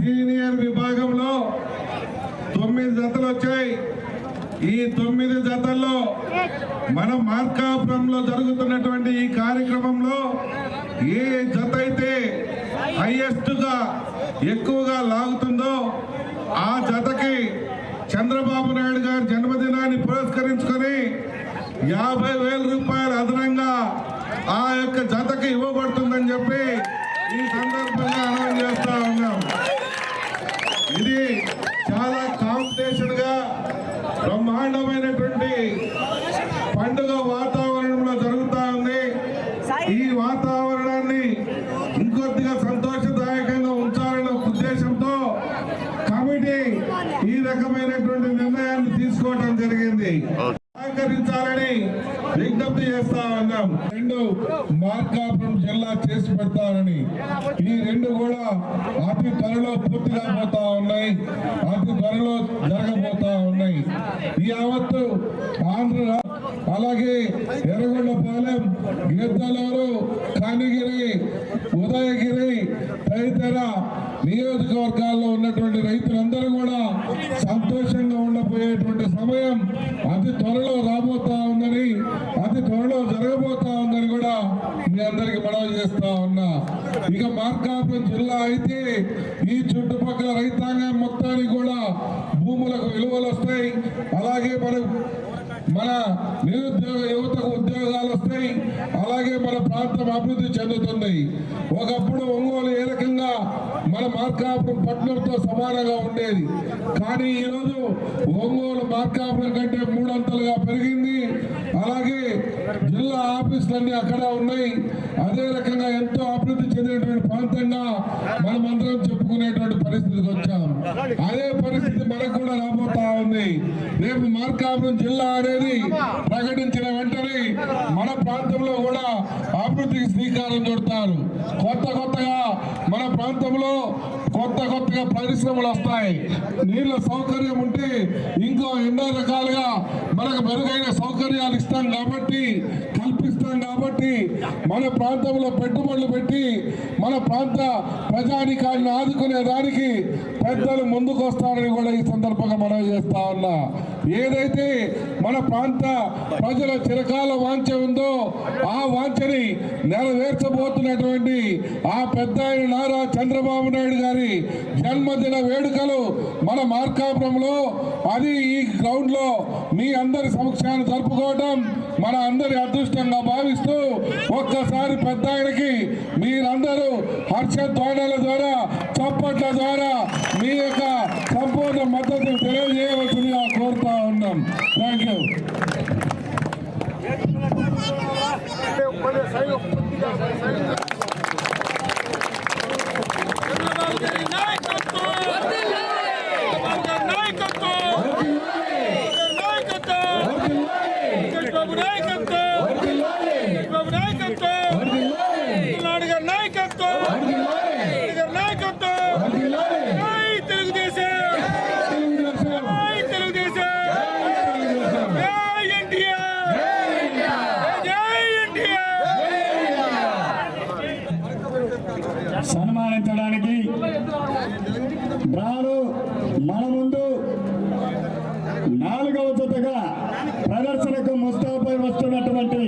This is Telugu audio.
సీనియర్ విభాగంలో తొమ్మిది జతలు వచ్చాయి. ఈ తొమ్మిది జతల్లో మన మార్కాపురంలో జరుగుతున్నటువంటి ఈ కార్యక్రమంలో ఏ జత అయితే హైయెస్ట్గా ఎక్కువగా లాగుతుందో ఆ జతకి చంద్రబాబు నాయుడు గారి జన్మదినాన్ని పురస్కరించుకొని యాభై వేల రూపాయలు అదనంగా ఆ యొక్క జతకి ఇవ్వబడుతుందని చెప్పి ఈ సందర్భంగా పండుగ వాతావరణంలో జరుగుతూ ఉంది. ఈ వాతావరణాన్ని ఇంకొద్దిగా సంతోషదాయకంగా ఉంచాలనే ఉద్దేశంతో కమిటీ ఈ రకమైనటువంటి నిర్ణయాన్ని తీసుకోవడం జరిగింది. సహకరించాలని విజ్ఞప్తి చేస్తా ఉన్నాం. రెండు మార్కాపురం జిల్లా చేసి పెడతారని. ఈ రెండు కూడా అతి త్వరలో పూర్తిగా పోతా ఉన్నాయి. అతి త్వరలో జరగబోతా ఉన్నాయి. ఈ యావత్తు అలాగే ఎర్రగొండపాలెం గిద్దలూరు కనిగిరి ఉదయగిరి తదితర నియోజకవర్గాల్లో ఉన్నటువంటి రైతులందరూ కూడా సంతోషంగా ఉండబోయేటువంటి సమయం అతి త్వరలో రాబోతా ఉందని అతి త్వరలో జరగబోతా ఉందని కూడా మీ అందరికి మనవి చేస్తా ఉన్నా. ఇక మార్కాపురం జిల్లా అయితే ఈ చుట్టుపక్కల రైతాంగం మొత్తానికి కూడా భూములకు విలువలు వస్తాయి. అలాగే మనకు మన నిరుద్యోగ యువతకు ఉద్యోగాలు వస్తాయి. అలాగే మన ప్రాంతం అభివృద్ధి చెందుతుంది. ఒకప్పుడు ఒంగోలు ఏ రకంగా మన మార్కాపురం పట్టణంతో సమానంగా ఉండేది. కానీ ఈరోజు ఒంగోలు మార్కాపురం కంటే మూడంతలుగా పెరిగింది. అలాగే జిల్లా ఆఫీసులన్నీ అక్కడ ఉన్నాయి. అదే రకంగా ఎంతో అభివృద్ధి చెందినటువంటి ప్రాంతంగా మనమందరం చెప్పుకునేటువంటి పరిస్థితికి వచ్చాం. అదే పరిస్థితి మనకు కూడా రాబోతా ఉంది. రేపు మార్కాపురం జిల్లా అనేది ప్రకటించిన వెంటనే మన ప్రాంతంలో కూడా అభివృద్ధికి శ్రీకారం చుడతారు. కొత్త కొత్తగా మన ప్రాంతంలో కొత్త కొత్తగా పరిశ్రమలు వస్తాయి. నీళ్ళ సౌకర్యం ఉంటే ఇంకో ఎన్నో రకాలుగా మనకు మెరుగైన సౌకర్యాలు ఇస్తాం కాబట్టి కల్పిస్తాం కాబట్టి మన ప్రాంతంలో పెట్టుబడులు పెట్టి మన ప్రాంత ప్రజానికాన్ని ఆదుకునే దానికి పెద్దలు ముందుకు వస్తారని కూడా ఈ సందర్భంగా మనం చేస్తా ఉన్నా. ఏదైతే మన ప్రాంత ప్రజల చిరకాల వాంఛ ఉందో ఆ వాంఛని నెరవేర్చబోతున్నటువంటి ఆ పెద్ద నారా చంద్రబాబు నాయుడు గారి జన్మదిన వేడుకలు మన మార్కాపురంలో అది ఈ గ్రౌండ్లో మీ అందరి సమక్షాన్ని జరుపుకోవడం మన అందరి అదృష్టంగా భావిస్తూ ఒక్కసారి పెద్ద ఆయనకి మీరందరూ హర్ష ధ్వనుల ద్వారా చప్పట్ల ద్వారా మీ యొక్క సంపూర్ణ మద్దతు తెలియజేయవలసిందిగా కోరుతా ఉన్నాం. థ్యాంక్ యూ చంద్రబాబు సన్మానించడానికి డ్రాలో మన ముందు నాలుగవ జతగా ప్రదర్శనకు ముస్తాపై వస్తున్నటువంటి